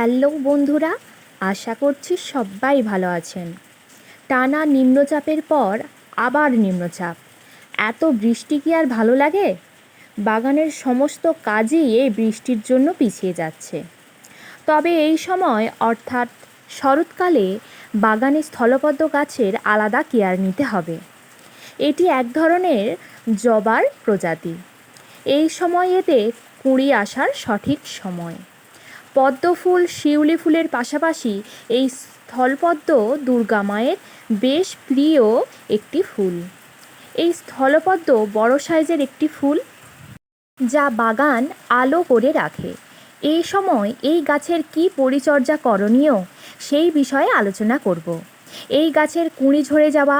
Hello বন্ধুরা, আশা করছি সবাই ভালো আছেন। টানা নিম্নচাপের পর আবার নিম্নচাপ। এত বৃষ্টি কি আর ভালো লাগে? বাগানের সমস্ত কাজই এই বৃষ্টির জন্য পিছিয়ে যাচ্ছে। তবে এই সময় অর্থাৎ শরৎকালে বাগানে স্থলপদ্ম গাছের আলাদা কেয়ার নিতে হবে। এটি এক ধরনের জবার প্রজাতি। এই সময় এতে কুঁড়ি আসার সঠিক সময়। পদ্ম ফুল শিউলি ফুলের পাশাপাশি এই স্থলপদ্ম দুর্গা মায়ের বেশ প্রিয় একটি ফুল। এই স্থলপদ্ম বড় সাইজের একটি ফুল যা বাগান আলো করে রাখে। এই সময় এই গাছের কি পরিচর্যা করণীয় সেই বিষয়ে আলোচনা করব। এই গাছের কুঁড়ি ঝরে যাওয়া,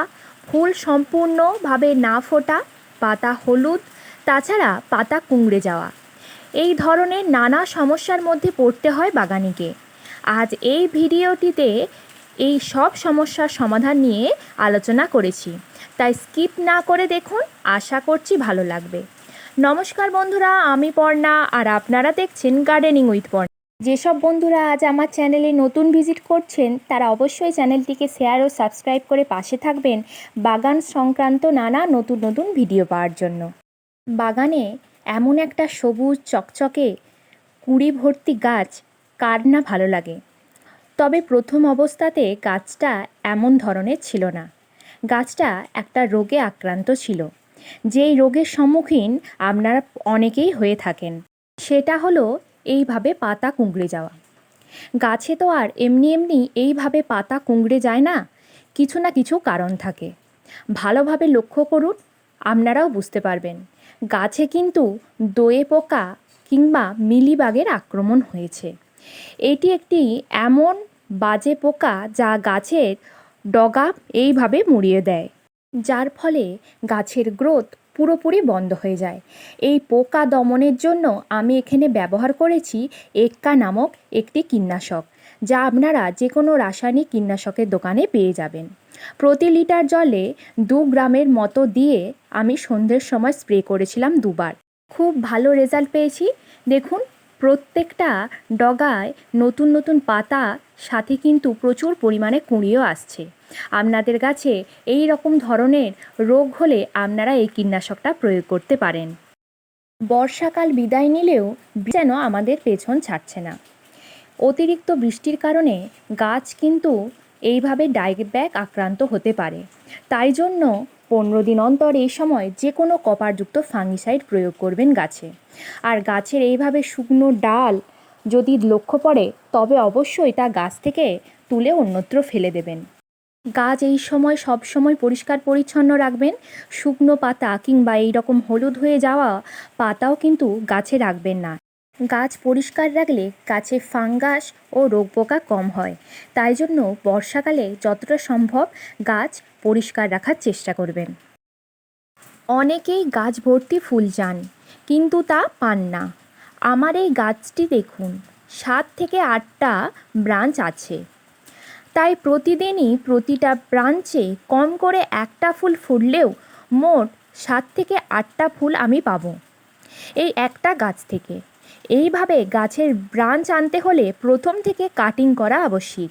ফুল সম্পূর্ণভাবে না ফোটা, পাতা হলুদ, তাছাড়া পাতা কুঁকড়ে যাওয়া। এই ধরনের নানা সমস্যার মধ্যে পড়তে হয় বাগানিকে। আজ এই ভিডিওটিতে এই সব সমস্যার সমাধান নিয়ে আলোচনা করেছি। তাই স্কিপ না করে দেখুন, আশা করছি ভালো লাগবে। নমস্কার বন্ধুরা, আমি পর্ণা আর আপনারা দেখছেন গার্ডেনিং উইথ পর্ণা। যেসব বন্ধুরা আজ আমার চ্যানেলে নতুন ভিজিট করছেন, তারা অবশ্যই চ্যানেলটিকে শেয়ার ও সাবস্ক্রাইব করে পাশে থাকবেন বাগান সংক্রান্ত নানা নতুন নতুন ভিডিও পাওয়ার জন্য। বাগানে এমন একটা সবুজ চকচকে কুড়ি ভর্তি গাছ কার না ভালো লাগে। তবে প্রথম অবস্থাতে গাছটা এমন ধরনের ছিল না। গাছটা একটা রোগে আক্রান্ত ছিল। যেই রোগের সম্মুখীন আপনারা অনেকেই হয়ে থাকেন। সেটা হলো এইভাবে পাতা কুঁকড়ে যাওয়া। গাছে তো আর এমনি এমনি এইভাবে পাতা কুঁকড়ে যায় না, কিছু না কিছু কারণ থাকে। ভালোভাবে লক্ষ্য করুন আপনারাও বুঝতে পারবেন। গাছে কিন্তু দোয়ে পোকা কিংবা মিলিবাগের আক্রমণ হয়েছে। এটি একটি এমন বাজে পোকা যা গাছের ডগা এইভাবে মুড়িয়ে দেয়, যার ফলে গাছের গ্রোথ পুরোপুরি বন্ধ হয়ে যায়। এই পোকা দমনের জন্য আমি এখানে ব্যবহার করেছি এক্কা নামক একটি কীটনাশক, যা আপনারা যে কোনো রাসায়নিক কীটনাশকের দোকানে পেয়ে যাবেন। প্রতি লিটার জলে দু গ্রামের মতো দিয়ে আমি সন্ধ্যের সময় স্প্রে করেছিলাম দুবার। খুব ভালো রেজাল্ট পেয়েছি। দেখুন, প্রত্যেকটা ডগায় নতুন নতুন পাতা, সাথে কিন্তু প্রচুর পরিমাণে কুঁড়িও আসছে। আপনাদের কাছে এই রকম ধরনের রোগ হলে আপনারা এই কীটনাশকটা প্রয়োগ করতে পারেন। বর্ষাকাল বিদায় নিলেও যেন আমাদের পেছন ছাড়ছে না। অতিরিক্ত বৃষ্টির কারণে গাছ কিন্তু এইভাবে ডাইব্যাক আক্রান্ত হতে পারে। তাই জন্য পনেরো দিন অন্তর এই সময় যে কোনো কপারযুক্ত ফাঙ্গিসাইড প্রয়োগ করবেন গাছে। আর গাছের এইভাবে শুকনো ডাল যদি লক্ষ্য পড়ে, তবে অবশ্যই তা গাছ থেকে তুলে অন্যত্র ফেলে দেবেন। গাছ এই সময় সব সময় পরিষ্কার পরিচ্ছন্ন রাখবেন। শুকনো পাতা কিংবা এই রকম হলুদ হয়ে যাওয়া পাতাও কিন্তু গাছে রাখবেন না। গাছ পরিষ্কার রাখলে গাছে ফাঙ্গাস ও রোগ পোকা কম হয়। তাই জন্য বর্ষাকালে যতটা সম্ভব গাছ পরিষ্কার রাখার চেষ্টা করবেন। অনেকেই গাছ ভর্তি ফুল চান, কিন্তু তা পান না। আমার এই গাছটি দেখুন, সাত থেকে আটটা ব্রাঞ্চ আছে। তাই প্রতিদিনই প্রতিটা ব্রাঞ্চে কম করে একটা ফুল ফুটলেও মোট সাত থেকে আটটা ফুল আমি পাবো। এই একটা গাছ থেকে। এইভাবে গাছের ব্রাঞ্চ আনতে হলে প্রথম থেকে কাটিং করা আবশ্যিক।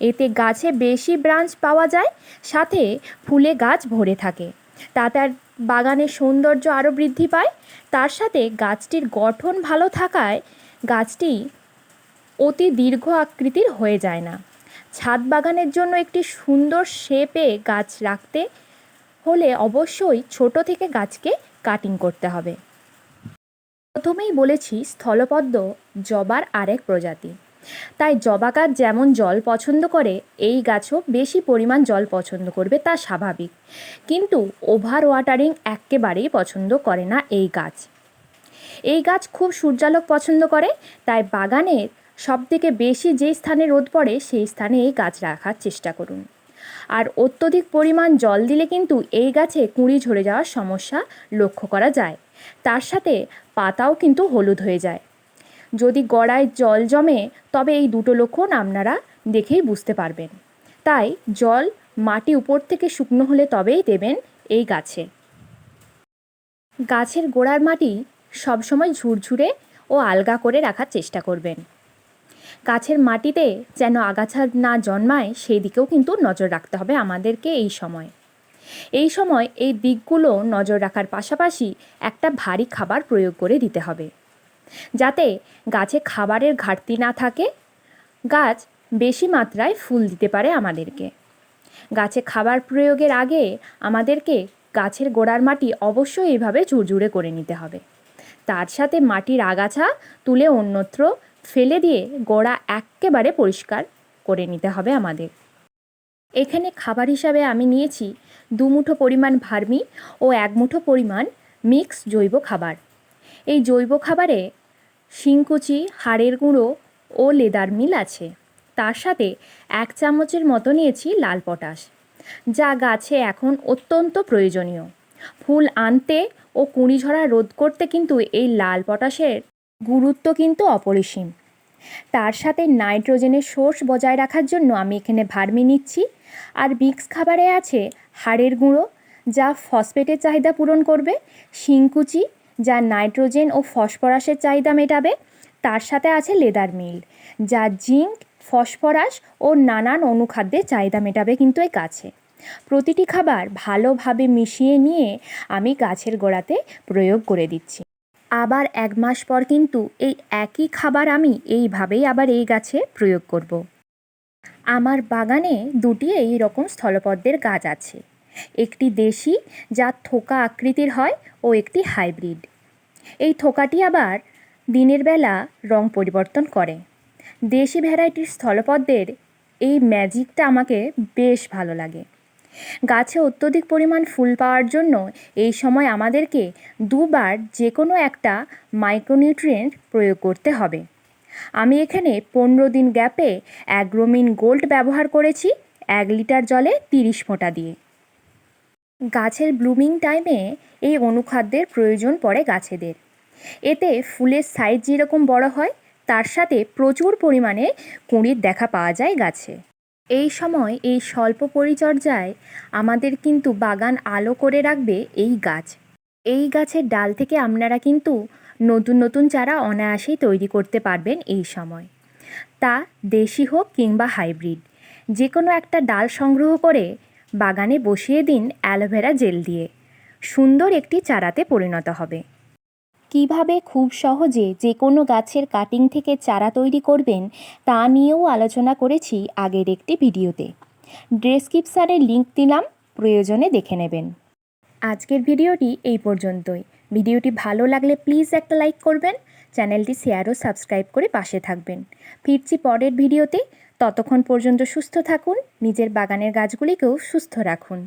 এতে গাছে বেশি ব্রাঞ্চ পাওয়া যায়, সাথে ফুলে গাছ ভরে থাকে। তাতে আর বাগানের সৌন্দর্য আরও বৃদ্ধি পায়। তার সাথে গাছটির গঠন ভালো থাকায় গাছটি অতি দীর্ঘ আকৃতির হয়ে যায় না। ছাদ বাগানের জন্য একটি সুন্দর শেপে গাছ রাখতে হলে অবশ্যই ছোট থেকে গাছকে কাটিং করতে হবে। প্রথমেই বলেছি স্থলপদ্ম জবার আরেক প্রজাতি। তাই জবা গাছ যেমন জল পছন্দ করে, এই গাছও বেশি পরিমাণ জল পছন্দ করবে তা স্বাভাবিক। কিন্তু ওভার ওয়াটারিং একেবারেই পছন্দ করে না এই গাছ। এই গাছ খুব সূর্যালোক পছন্দ করে, তাই বাগানের সবথেকে বেশি যে স্থানে রোদ পড়ে, সেই স্থানে এই গাছ রাখার চেষ্টা করুন। আর অত্যধিক পরিমাণ জল দিলে কিন্তু এই গাছে কুঁড়ি ঝরে যাওয়ার সমস্যা লক্ষ্য করা যায়। তার সাথে পাতাও কিন্তু হলুদ হয়ে যায়। যদি গড়ায় জল জমে, তবে এই দুটো লক্ষণ আপনারা দেখেই বুঝতে পারবেন। তাই জল মাটি উপর থেকে শুকনো হলে তবেই দেবেন এই গাছে। গাছের গোড়ার মাটি সবসময় ঝুরঝুরে ও আলগা করে রাখার চেষ্টা করবেন। গাছের মাটিতে যেন আগাছা না জন্মায়, সেই দিকেও কিন্তু নজর রাখতে হবে আমাদেরকে এই সময়। এই সময় এই দিকগুলো নজর রাখার পাশাপাশি একটা ভারী খাবার প্রয়োগ করে দিতে হবে। যাতে গাছে খাবারের ঘাটতি না থাকে, গাছ বেশি মাত্রায় ফুল দিতে পারে আমাদেরকে। গাছে খাবার প্রয়োগের আগে আমাদেরকে গাছের গোড়ার মাটি অবশ্যই এইভাবে চুরচুরে করে নিতে হবে। তার সাথে মাটির আগাছা তুলে অন্যত্র ফেলে দিয়ে গোড়া এক্কেবারে পরিষ্কার করে নিতে হবে আমাদের। এখানে খাবার হিসাবে আমি নিয়েছি দু মুঠো পরিমাণ ভার্মি ও এক মুঠো পরিমাণ মিক্স জৈব খাবার। এই জৈব খাবারে শিংকুচি, হাড়ের গুঁড়ো ও লেদার মিল আছে। তার সাথে এক চামচের মতো নিয়েছি লাল পটাশ, যা গাছে এখন অত্যন্ত প্রয়োজনীয়। ফুল আনতে ও কুঁড়ি ঝরা রোধ করতে কিন্তু এই লাল পটাশের গুরুত্ব কিন্তু অপরিসীম। তার সাথে নাইট্রোজেনের সোর্স বজায় রাখার জন্য আমি এখানে ভার্মি নিচ্ছি। আর মিক্স খাবারে আছে হাড়ের গুঁড়ো, যা ফসফেটের চাহিদা পূরণ করবে, শিংকুচি, যা নাইট্রোজেন ও ফসফরাসের চাহিদা মেটাবে, তার সাথে আছে লেদার মিল, যা জিঙ্ক, ফসফরাস ও নানান অনুখাদ্যের চাহিদা মেটাবে কিন্তু এই গাছে। প্রতিটি খাবার ভালোভাবে মিশিয়ে নিয়ে আমি গাছের গোড়াতে প্রয়োগ করে দিচ্ছি। আবার এক মাস পর কিন্তু এই একই খাবার আমি এইভাবেই আবার এই গাছে প্রয়োগ করব। আমার বাগানে দুটি এই রকম স্থলপদ্মের গাছ আছে। একটি দেশি, যা থোকা আকৃতির হয়, ও একটি হাইব্রিড। এই থোকাটি আবার দিনের বেলা রং পরিবর্তন করে। দেশি ভ্যারাইটির স্থলপদ্মের এই ম্যাজিকটা আমাকে বেশ ভালো লাগে। গাছে অত্যধিক পরিমাণ ফুল পাওয়ার জন্য এই সময় আমাদেরকে দুবার যে কোনো একটা মাইক্রোনিউট্রিয়েন্ট প্রয়োগ করতে হবে। আমি এখানে পনেরো দিন গ্যাপে অ্যাগ্রোমিন গোল্ড ব্যবহার করেছি, এক লিটার জলে তিরিশ ফোঁটা দিয়ে। গাছের ব্লুমিং টাইমে এই অনুখাদ্যের প্রয়োজন পড়ে গাছেদের। এতে ফুলের সাইজ যেরকম বড় হয়, তার সাথে প্রচুর পরিমাণে কুঁড়ির দেখা পাওয়া যায় গাছে। এই সময় এই স্বল্প পরিচর্যায় আমাদের কিন্তু বাগান আলো করে রাখবে এই গাছ। এই গাছের ডাল থেকে আপনারা কিন্তু নতুন নতুন চারা অনায়াসেই তৈরি করতে পারবেন এই সময়। তা দেশি হোক কিংবা হাইব্রিড যে কোনো একটা ডাল সংগ্রহ করে বাগানে বসিয়ে দিন অ্যালোভেরা জেল দিয়ে। সুন্দর একটি চারাতে পরিণত হবে। কীভাবে খুব সহজে যে কোনো গাছের কাটিং থেকে চারা তৈরি করবেন, তা নিয়েও আলোচনা করেছি আগের একটি ভিডিওতে। ডেসক্রিপশানে লিঙ্ক দিলাম, প্রয়োজনে দেখে নেবেন। আজকের ভিডিওটি এই পর্যন্তই। ভিডিওটি ভালো লাগলে প্লিজ একটা লাইক করবেন, চ্যানেলটি শেয়ার ও সাবস্ক্রাইব করে পাশে থাকবেন। ফিরছি পরের ভিডিওতে। ততক্ষণ পর্যন্ত সুস্থ থাকুন, নিজের বাগানের গাছগুলিকেও সুস্থ রাখুন।